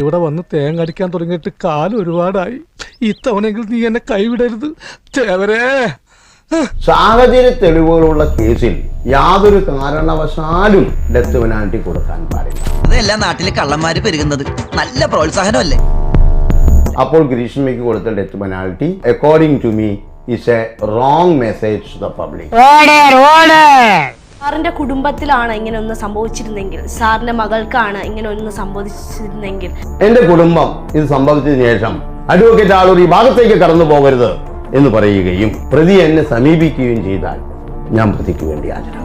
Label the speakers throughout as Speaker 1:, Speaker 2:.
Speaker 1: ഇവിടെ വന്ന് തേങ്ങ അടിക്കാൻ തുടങ്ങിയിട്ട് കാലം ഒരുപാടായി. ഇത്തവണയെങ്കിൽ നീ എന്നെ കൈവിടരുത്. തേവരേ.
Speaker 2: സാഹചര്യ തെളിവുകളുള്ള കേസിൽ യാതൊരു കാരണവശാലും ഡെത്ത് പെനാൽറ്റി കൊടുക്കാൻ പാടില്ല.
Speaker 3: അതെല്ലാം നാട്ടിലെ കള്ളന്മാര് പെരുകുന്നത്. നല്ല പ്രോത്സാഹനമല്ലേ?
Speaker 2: അപ്പോൾ ഗ്രീഷ്മയ്ക്ക് കൊടുത്ത death penalty according to me is a wrong message to the public
Speaker 4: സാറിന്റെ കുടുംബത്തിലാണ് ഇങ്ങനെ ഒന്ന് സംഭവിച്ചിരുന്നെങ്കിൽ സാറിന്റെ മകൾക്കാണ് ഇങ്ങനെ ഒന്ന് സംഭവിച്ചിരുന്നെങ്കിൽ.
Speaker 2: എന്റെ കുടുംബം ഇത് സംഭവിച്ചതിന് ശേഷം അഡ്വക്കേറ്റ് ആളൂർ ഈ ഭാഗത്തേക്ക് കടന്നു പോകരുത് എന്ന് പറയുകയും പ്രതി എന്നെ സമീപിക്കുകയും ചെയ്താൽ ഞാൻ പ്രതിക്ക് വേണ്ടി ഹാജരാകും.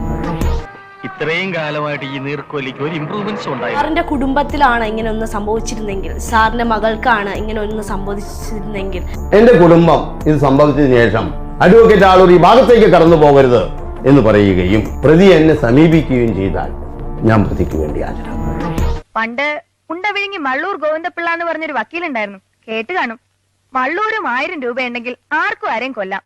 Speaker 5: ഇത്രയും കാലമായിട്ട് ഈ നീർക്കോലിക്ക് ഒരു ഇമ്പ്രൂവ്മെന്റ്സ് ഉണ്ടായി
Speaker 4: സാറിന്റെ കുടുംബത്തിലാണ് ഇങ്ങനെ ഒന്ന് സംഭവിച്ചിരുന്നെങ്കിൽ സാറിന്റെ മകൾക്കാണ് ഇങ്ങനെ ഒന്ന് സംഭവിച്ചിരുന്നെങ്കിൽ.
Speaker 2: എന്റെ കുടുംബം ഇത് സംഭവിച്ചതിന് ശേഷം അഡ്വക്കേറ്റ് ആളൂർ ഈ ഭാഗത്തേക്ക് കടന്നു പോകരുത് എന്ന് പറയുകയും പ്രതി എന്നെ സമീപിക്കുകയും ചെയ്താൽ ഞാൻ പ്രതിക്ക് വേണ്ടി ഹാജരാകും.
Speaker 6: പണ്ട് ഉണ്ട വിഴുങ്ങി മള്ളൂർ ഗോവിന്ദപിള്ള എന്ന് പറഞ്ഞൊരു വക്കീലുണ്ടായിരുന്നു. കേട്ട് കാണും. മള്ളൂരും ആയിരം രൂപ ഉണ്ടെങ്കിൽ ആർക്കും ആരെയും കൊല്ലാം.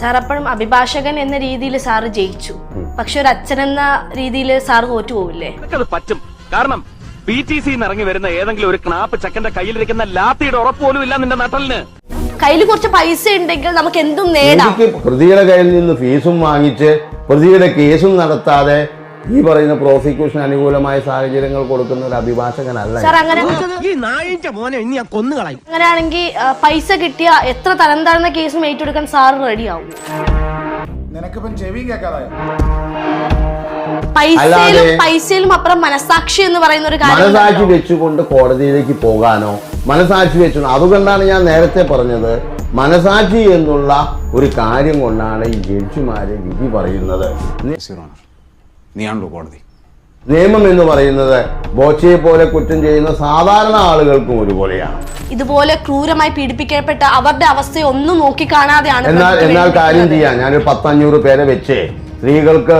Speaker 4: സാർ അപ്പോഴും അഭിഭാഷകൻ എന്ന രീതിയിൽ സാറ് ജയിച്ചു. പക്ഷെ ഒരു അച്ഛൻ എന്ന രീതിയിൽ സാർ തോറ്റുപോവില്ലേ
Speaker 5: അത് പറ്റും. കാരണം പി ടി സിന്ന് ഇറങ്ങി വരുന്ന ഏതെങ്കിലും ഒരു ക്നാപ്പ് ചക്കന്റെ കയ്യിലിരിക്കുന്ന ലാത്തിയുടെ ഉറപ്പ് പോലും ഇല്ല നിന്റെ നട്ടലിന്.
Speaker 4: കയ്യിൽ കുറച്ച് പൈസ ഉണ്ടെങ്കിൽ നമുക്ക് എന്തും നേടാം.
Speaker 2: പ്രതിയുടെ കയ്യിൽ നിന്ന് ഫീസും വാങ്ങിച്ച് പ്രതിയുടെ കേസും നടത്താതെ ഈ പറയുന്ന പ്രോസിക്യൂഷൻ അനുകൂലമായ സാഹചര്യങ്ങൾ കൊടുക്കുന്ന ഒരു അഭിഭാഷകനല്ല ഞാൻ.
Speaker 4: സാർ അങ്ങനെ
Speaker 7: ഈ നായിന്റെ മോനെ ഇനി ഞാൻ
Speaker 4: അങ്ങനെയാണെങ്കിൽ പൈസ കിട്ടിയ എത്ര തരം താഴ്ന്ന കേസും ഏറ്റെടുക്കാൻ സാർ റെഡിയാവും
Speaker 8: നിനക്കിപ്പം ചെവിയും കേൾക്കാതായോ?
Speaker 4: പൈസയിലും പൈസയിലും അപ്പുറം മനസാക്ഷി എന്ന് പറയുന്ന ഒരു കാര്യം
Speaker 2: മനസാക്ഷി വെച്ചുകൊണ്ട് കോടതിയിലേക്ക് പോകാനോ മനസാക്ഷി വെച്ചു അതുകൊണ്ടാണ് ഞാൻ നേരത്തെ പറഞ്ഞത് മനസാക്ഷി എന്നുള്ള ഒരു കാര്യം കൊണ്ടാണ് ഈ ജഡ്ജിമാരെ വിധി പറയുന്നത്.
Speaker 8: നീയാണല്ലോ കോടതി.
Speaker 2: നിയമം എന്ന് പറയുന്നത് ബോച്ചയെ പോലെ കുറ്റം ചെയ്യുന്ന സാധാരണ ആളുകൾക്കും ഒരുപോലെയാണ്.
Speaker 4: ഇതുപോലെ ക്രൂരമായി പീഡിപ്പിക്കപ്പെട്ട അവരുടെ അവസ്ഥയെ ഒന്നും നോക്കി കാണാതെയാണ്
Speaker 2: എന്നാൽ എന്നാൽ കാര്യം. ചെയ്യാം. ഞാനൊരു പത്തഞ്ഞൂറ് പേരെ വെച്ച്. സ്ത്രീകൾക്ക്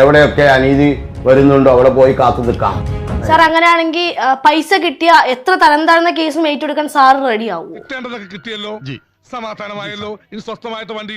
Speaker 2: എവിടെയൊക്കെ അനീതി വരുന്നുണ്ടോ അവിടെ പോയി കാത്തു നിൽക്കാം
Speaker 4: സാർ അങ്ങനെയാണെങ്കിൽ പൈസ കിട്ടിയ എത്ര തരം താഴ്ന്ന കേസും ഏറ്റെടുക്കാൻ സാർ റെഡിയാവും?
Speaker 1: കിട്ടിയല്ലോ. സമാധാനമായല്ലോ. ഇനി സ്വസ്ഥമായിട്ട് വണ്ടി